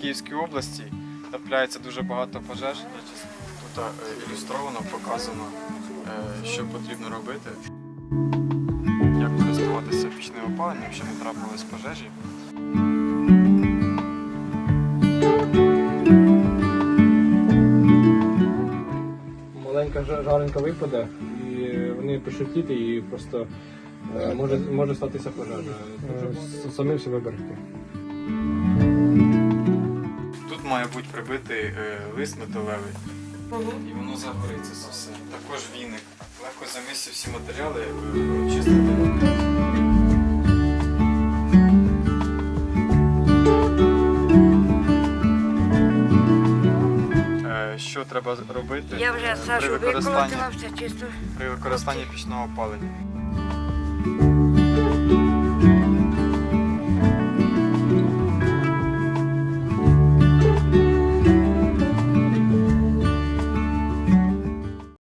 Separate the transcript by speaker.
Speaker 1: Київській області трапляється дуже багато пожеж. Тут е, ілюстровано, показано, е, що потрібно робити, як користуватися пічним опаленням, щоб не трапились пожежі.
Speaker 2: маленька жа- жаринка випаде, і вони пошутіти, і просто е, може, може статися пожежа. Самим все виберегти.
Speaker 1: Тут має бути прибитий е, лист металевий, і воно загориться це все. Також віник. Легко замісити всі матеріали, чистити. Е, Що треба робити
Speaker 3: Я вже
Speaker 1: е,
Speaker 3: Сашу все чисто.
Speaker 1: при використанні пічного опалення?